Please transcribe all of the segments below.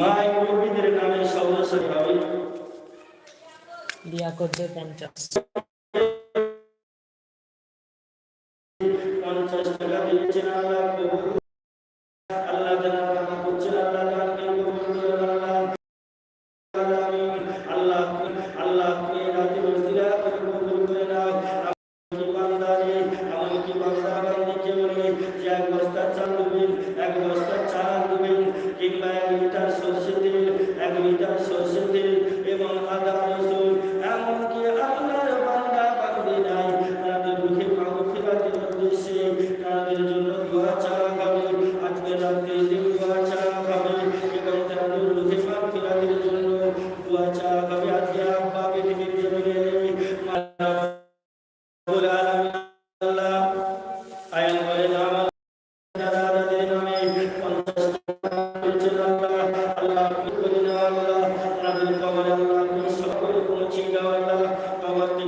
মাই মুরবিদের নামে সর্বশেষ হবে। দিয়া করতে পঞ্চাশ। পঞ্চাশ টাকা দিয়েছেন আল্লাহ ಲಿಂಗವಲ್ಲ ಭವತ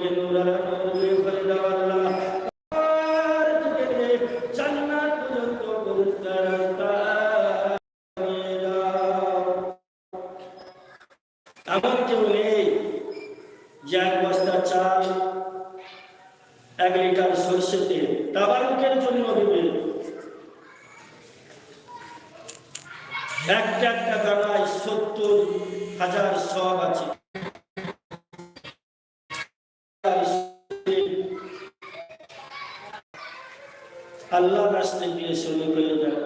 আল্লাহ রাস্তায় নিয়ে চলে ফেলে দেয়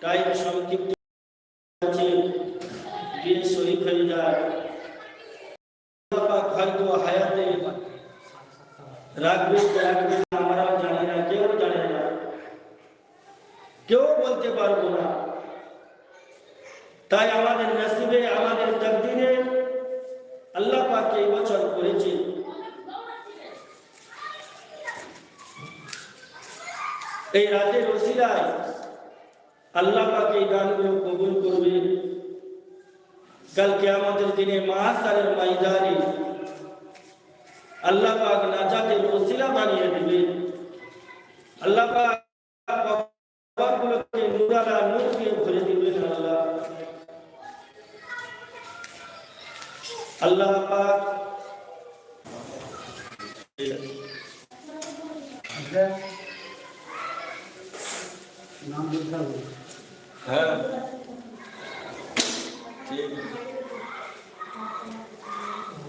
তাই সংক্ষিপ্ত कल क्यामत दिन মাহশারের ময়দানে আল্লাহ পাক নাজাতের ওসিলা বানিয়ে দিবেন আল্লাহ পাক কবরগুলোকে নূরালা নূর দিয়ে ভরে দিবেন আল্লাহ আল্লাহ পাক নাম বলতে হবে হ্যাঁ ঠিক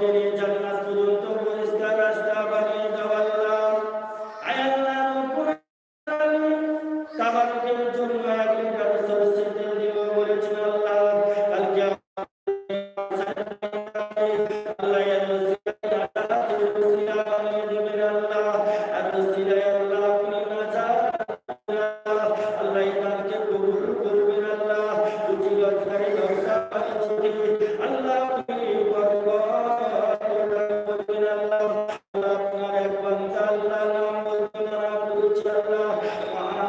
के लिए जब Guru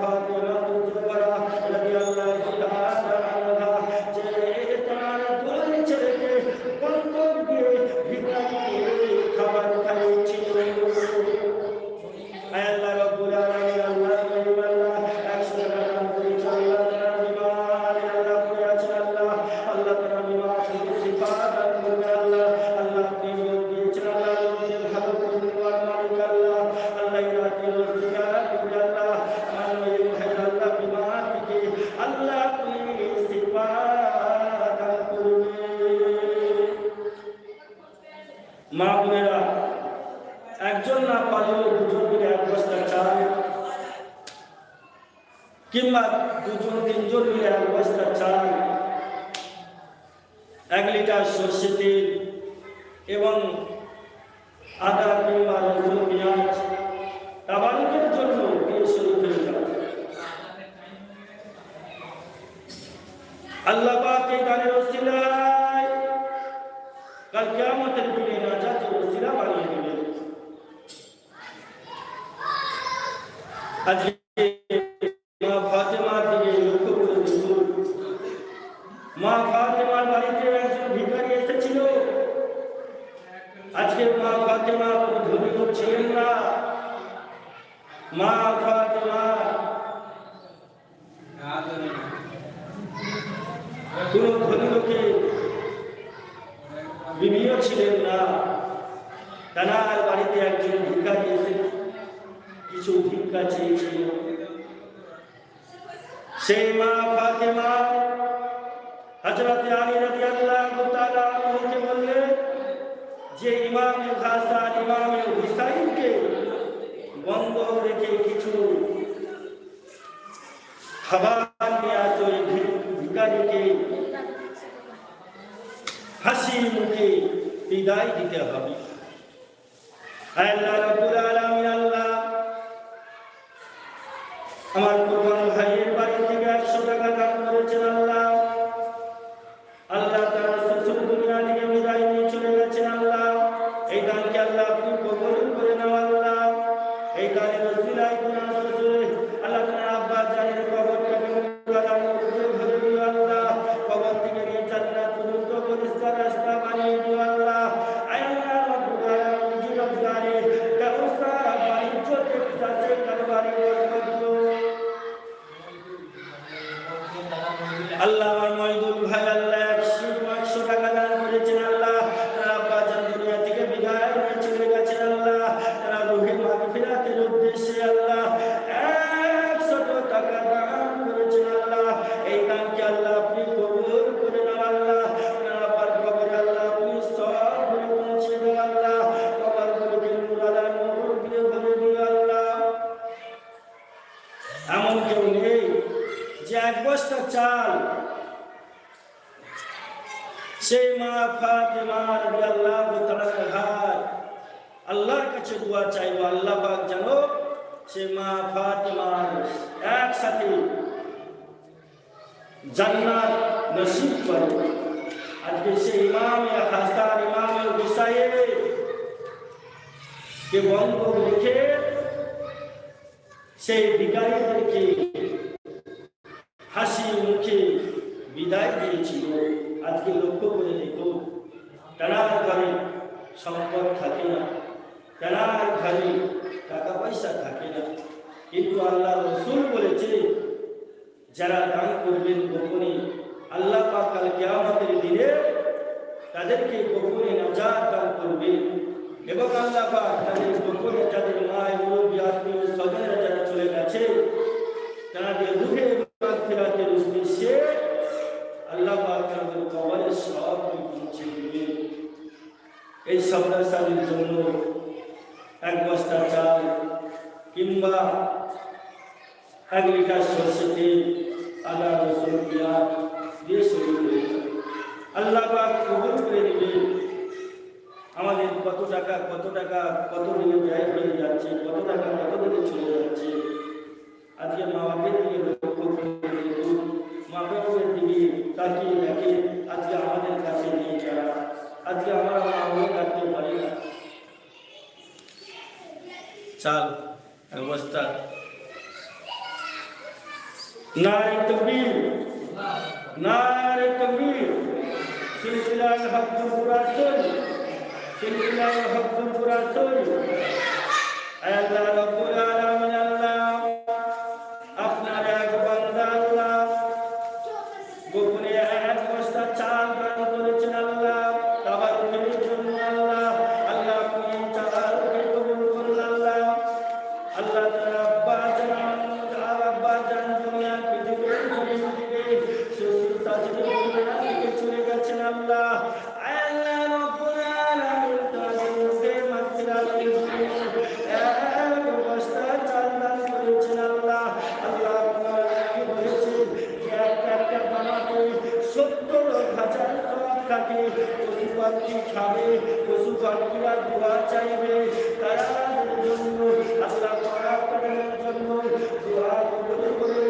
खा देना মা বোনেরা একজন না পারলেও দুজন মিলে এক বস্তা চাল কিংবা দুজন, তিনজন মিলে এক বস্তা চাল এক লিটার সর্ষে তেল এবং আদা, কিংবা রসুন, পেঁয়াজ তাবারুকের জন্য দিয়ে শুরু করে আল্লাহ আজকে মা ফাতেমা থেকে লক্ষ্য করে মা ফাতেমার চেয়েছিল সেই মা ফাতেমা, হযরত আলী তাআলা আনহুকে বললেন যে ইমাম হাসান ইমাম হুসাইনকে বন্ধ রেখে কিছু খাবার নিয়ে আসো এই ভি- হাসি মুখে বিদায় দিতে হবে। আল্লাহ রাব্বুল আলামিন আল্লাহ আমার কোরবান একসাথে জান্নাত নসিব করে আজকে সে ইমামে হাসান ইমামে হুসাইন কে বন্ধ রেখে সেই বিকারীদেরকে হাসি মুখে বিদায় দিয়েছিল আজকে লক্ষ্য করে দেখো তারার ঘরে সম্পদ থাকে না তারার ঘরে টাকা পয়সা থাকে না কিন্তু আল্লাহ রসুল বলেছে যারা দান করবেন গোপনে, আল্লাহ পাক কাল কিয়ামতের দিনে তাদেরকে গোপনে নাজাত দান করবেন এবং আল্লাহ পাক তাদের গোপনে তাদের মায় মুরব্বী, আত্মীয় স্বজনেরা যারা চলে গেছে, তাদের রুহে মাগফিরাতের উদ্দেশ্যে আল্লাহ পাক তাদের কবরে সব পৌঁছে দিবেন এই সন্ন্যাসালীর জন্য এক বস্তা চাল কিংবা অ্যাগ্রিকাল সোসাইটি আল্লাহ রসুল বিয়ার দিয়ে শুরু করে আল্লাহ কবুল করে দিবে আমাদের কত টাকা কত টাকা, কত দিনে ব্যয় হয়ে যাচ্ছে, কত টাকা কত দিনে চলে যাচ্ছে। আজকে মা বাপের দিকে লক্ষ্য করে দেখুন, মা বাপের দিকে তাকিয়ে দেখে, আজকে আমাদের কাছে নিয়ে যারা, আজকে আমরা মা হয়ে থাকতে পারি না। চাল। অবস্থা। নারে তকবীর। নারে তকবীর। সিলসিলায় হকদুল পুরাতন সিলসিলায় হকদুল পুরাতন আল্লাহ রাব্বুল আলামিন থাকে পশু পাখি খাবে, পশু পাখিরা দোয়া চাইবে। তারা জন্য আল্লাহ করার জন্য দোয়া করে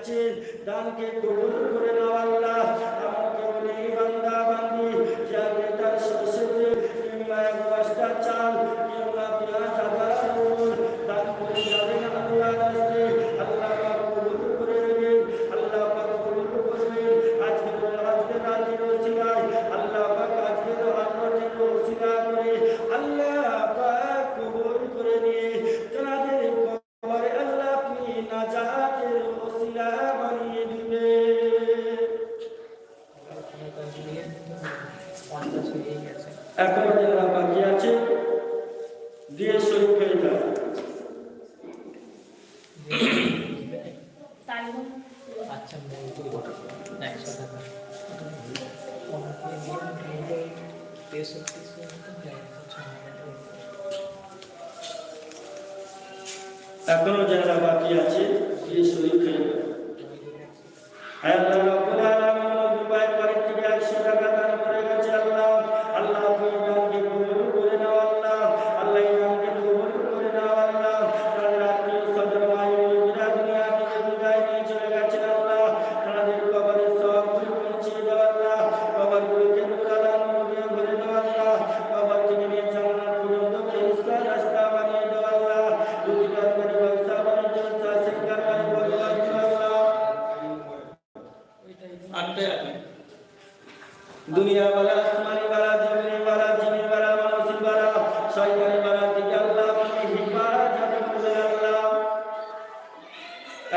যাচ্ছেন ডানকে দৌড় করে না গেছে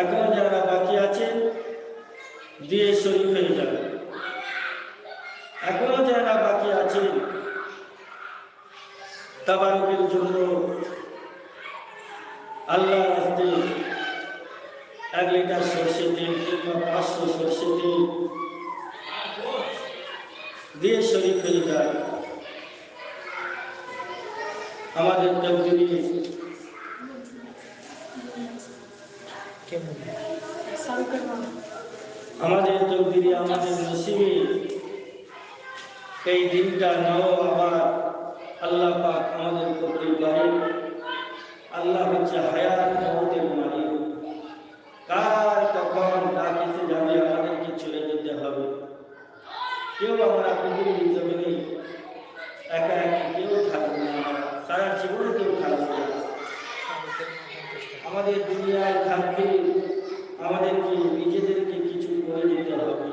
এখনও যারা বাকি আছে, দিয়ে শরীর হয়ে যাবে। এখনও যারা বাকি আছে, তাবারকের জন্য আল্লাহ রাস্তে এক লিটার সর্ষে তেল কিংবা পাঁচশো সর্ষে তেল দিয়ে শরীর হয়ে যায়। আমাদের তকদিরে আমাদের তকদিরে আমাদের নসিবে। এই দিনটা নাও আবার আল্লাহ পাক আমাদের করতে পারে আল্লাহ হচ্ছে হায়াত মহতের মালিক। কার কখন ডাক এসে যাবে আমাদেরকে চলে যেতে হবে। কেউ আমরা পৃথিবীর জমিনে একা একা কেউ থাকবে না। সারা জীবন কেউ থাকবে না। আমাদের দুনিয়ায় থাকতে আমাদেরকে, নিজেদেরকে কিছু করে দিতে হবে।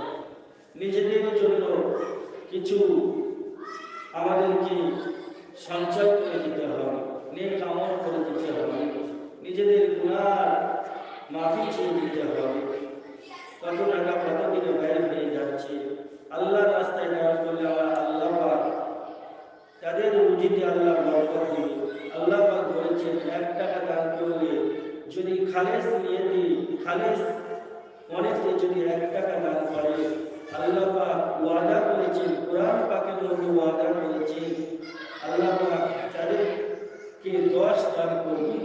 নিজেদের জন্য কিছু আমাদেরকে সঞ্চয় করে দিতে হবে, নেক আমল করে দিতে হবে। নিজেদের গুণার মাফি চেয়ে দিতে হবে। কত টাকা কত দিনে ব্যয় হয়ে যাচ্ছে। আল্লাহর রাস্তায় দান করলে আমার তাদের রুজিতে আল্লাহ বরকত দিই আল্লাহ পাক বলেছেন, এক টাকা দান করলে যদি খালেস নিয়ে দিই খালেস অনেকে যদি এক টাকা দান করে, আল্লাহ পাক ওয়াদা করেছেন, কোরআন পাকের মধ্যে ওয়াদা করেছেন, আল্লাহ পাক তাদেরকে দশ দান করবে